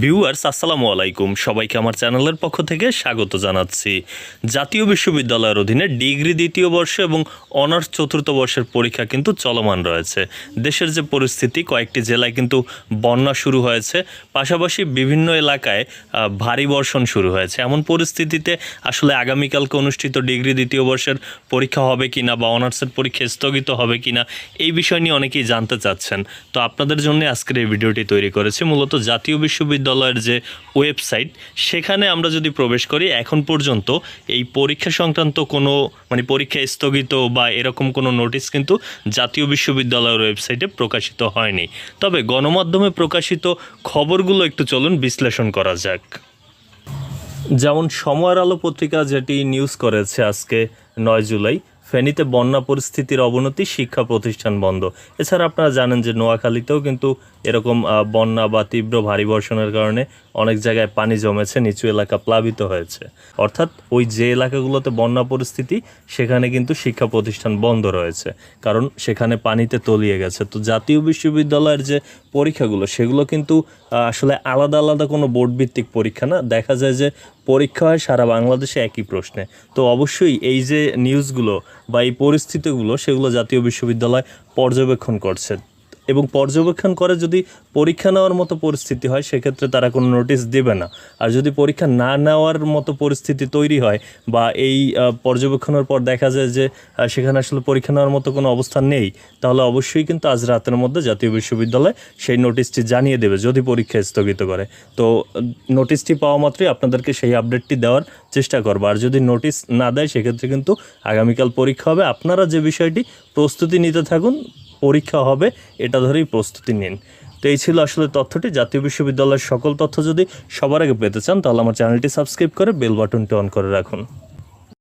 Viewers, আসসালামু আলাইকুম। সবাইকে আমার চ্যানেলের পক্ষ থেকে স্বাগত জানাচ্ছি। জাতীয় বিশ্ববিদ্যালয়ের অধীনে ডিগ্রি দ্বিতীয় বর্ষ এবং অনার্স চতুর্থ বর্ষের পরীক্ষা কিন্তু চলমান রয়েছে। দেশের যে পরিস্থিতি, কয়েকটি জেলায় কিন্তু বন্যা শুরু হয়েছে। পাশাপাশি বিভিন্ন এলাকায় ভারী বর্ষণ শুরু হয়েছে। এমন পরিস্থিতিতে আসলে আগামীকালকে অনুষ্ঠিত ডিগ্রি দ্বিতীয় বর্ষের পরীক্ষা হবে কি না বা অনার্সের পরীক্ষা স্থগিত হবে কি না এই বিষয় নিয়ে অনেকেই জানতে চাচ্ছেন। তো আপনাদের জন্য আজকের এই ভিডিওটি তৈরি করেছি। মূলত জাতীয় বিশ্ববিদ্যালয়ের যে ওয়েবসাইট সেখানে আমরা যদি প্রবেশ করি, এখন পর্যন্ত এই পরীক্ষা সংক্রান্ত কোনো মানে পরীক্ষা স্থগিত বা এরকম কোনো নোটিশ কিন্তু জাতীয় বিশ্ববিদ্যালয়ের ওয়েবসাইটে প্রকাশিত হয়নি। তবে গণমাধ্যমে প্রকাশিত খবরগুলো একটু চলুন বিশ্লেষণ করা যাক। যেমন সময়ের আলো পত্রিকা যেটি নিউজ করেছে আজকে নয় জুলাই ফেনীতে বন্যা পরিস্থিতির অবনতি, শিক্ষা প্রতিষ্ঠান বন্ধ। এছাড়া আপনারা জানেন যে নোয়াখালীতেও কিন্তু এরকম বন্যা বা তীব্র ভারী বর্ষণের কারণে অনেক জায়গায় পানি জমেছে, নিচু এলাকা প্লাবিত হয়েছে। অর্থাৎ ওই যে এলাকাগুলোতে বন্যা পরিস্থিতি, সেখানে কিন্তু শিক্ষা প্রতিষ্ঠান বন্ধ রয়েছে। কারণ সেখানে পানিতে তলিয়ে গেছে। তো জাতীয় বিশ্ববিদ্যালয়ের যে পরীক্ষাগুলো, সেগুলো কিন্তু আসলে আলাদা আলাদা কোনো বোর্ড ভিত্তিক পরীক্ষা না। দেখা যায় যে পরীক্ষা হয় সারা বাংলাদেশে একই প্রশ্নে। তো অবশ্যই এই যে নিউজগুলো বা এই পরিস্থিতিগুলো, সেগুলো জাতীয় বিশ্ববিদ্যালয় পর্যবেক্ষণ করছে। এবং পর্যবেক্ষণ করে যদি পরীক্ষা নেওয়ার মতো পরিস্থিতি হয়, সেক্ষেত্রে তারা কোনো নোটিশ দেবে না। আর যদি পরীক্ষা না নেওয়ার মতো পরিস্থিতি তৈরি হয় বা এই পর্যবেক্ষণের পর দেখা যায় যে সেখানে আসলে পরীক্ষা নেওয়ার মতো কোনো অবস্থান নেই, তাহলে অবশ্যই কিন্তু আজ রাতের মধ্যে জাতীয় বিশ্ববিদ্যালয় সেই নোটিশটি জানিয়ে দেবে যদি পরীক্ষা স্থগিত করে। তো নোটিশটি পাওয়া মাত্রই আপনাদেরকে সেই আপডেটটি দেওয়ার চেষ্টা করব। আর যদি নোটিশ না দেয়, সেক্ষেত্রে কিন্তু আগামীকাল পরীক্ষা হবে। আপনারা যে বিষয়টি প্রস্তুতি নিতে থাকুন পরীক্ষা হবে, এটা ধরেই প্রস্তুতি নিন। তো এই ছিল আসলে তথ্যটি। জাতীয় বিশ্ববিদ্যালয়ের সকল তথ্য যদি সবার আগে পেতে চান, তাহলে আমার চ্যানেলটি সাবস্ক্রাইব করে বেল বাটনটি অন করে রাখুন।